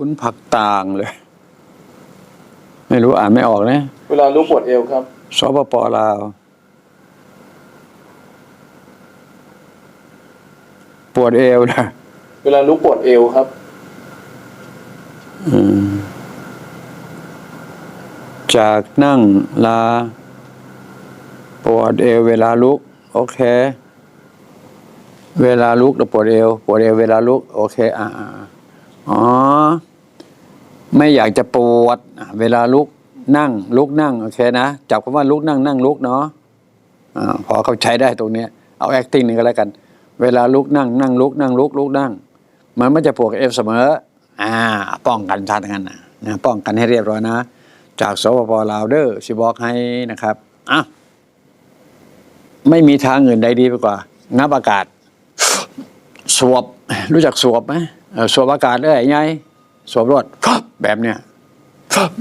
คุณผักต่างเลย ไม่รู้อ่านไม่ออกนะ เวลารู้ปวดเอวครับสปปลาว ปวดเอวนะเวลารู้ปวดเอวครับ อืม จากนั่งลา ปวดเอว เวลาลุก โอเค เวลาลุกแล้วปวดเอว ปวดเอว เวลาลุก โอเค อ่า อ๋อ ไม่อยากจะปวด เวลาลุกนั่ง ลุกนั่ง โอเคนะจับคำว่าลุกนั่งนั่งลุกเนาะอพอเข้าใจได้ตรงเนี้ยเอา acting นี่ก็แล้วกัน เวลาลุกนั่งนั่งลุกนั่งลุกลุกนั่ง มันไม่จะปวดเอวเสมอ อ่า ป้องกันทันกันนะนะป้องกันให้เรียบร้อยนะ จากสปปลาวเดอร์สิบอกให้นะครับอะไม่มีทางอื่นใดดีไปกว่านับอากาศ สวบ รู้จักสวบไหม สวบอากาศเลยไงสวบรถแบบเนี้ย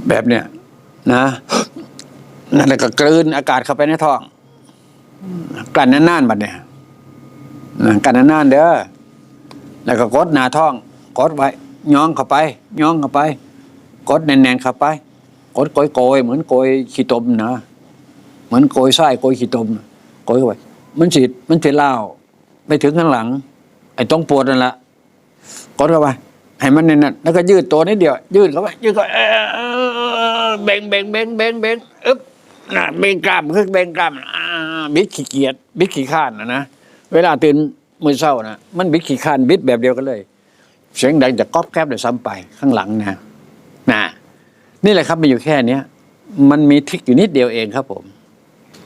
แบบเนี้ยนะนั่นแหละก็กลืนอากาศเข้าไปในท้องกลั่นนานๆบัดเนี่ยนะกลั่นนานๆเด้อแล้วก็กดหน้าท้องกดไว้ย่องเข้าไปย่องเข้าไป กดแน่นๆเข้าไป กดโกยๆเหมือนโกยขี้ตมนะเหมือนโกยไส้โกยขี้ตมโกยเข้าไปมันฉีดมันฉีดเหล้าไปถึงข้างหลัง ไอ้ตรงปวดนั่นแหละ กดเข้าไปให้มันแน่นๆแล้วก็ยืดตัวนิดเดียว ยืดเข้าไปยืดเข้าไปเบ่งเบ่งเบ่งเบ่งเบ่งอึ๊บน่ะเบ่งกล้ามขึ้นเบ่งกล้ามบิดขี้เกียจบิดขี้ข้านนะนะเวลาตื่นมือเช้านะมันบิดขี้ข้านบิดแบบเดียวกันเลย เสียงดังจะก๊อบแก๊บเลยซ้ำไปข้างหลังนะนะนี่แหละครับมีอยู่แค่เนี้ยมันมีทริคอยู่นิดเดียวเองครับผม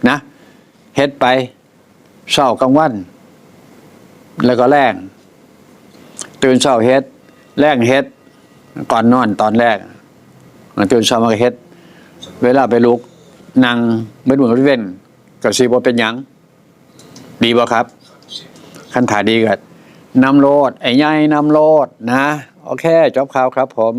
นะเฮ็ดไปเช้ากลางวัน แล้วก็แรง ตื่นเช้าเฮ็ด แรงเฮ็ด ก่อนนอนตอนแรกตื่นเช้ามาก็เฮ็ด เวลาไปลุกนั่งเมื่อบุญเว้นก็สิบ่เป็นหยัง ดีบ่ครับ ขั้นถ่ายดีก็นำโลดไอ้ใหญ่นำโลดนะ โอเค จบข่าวครับผม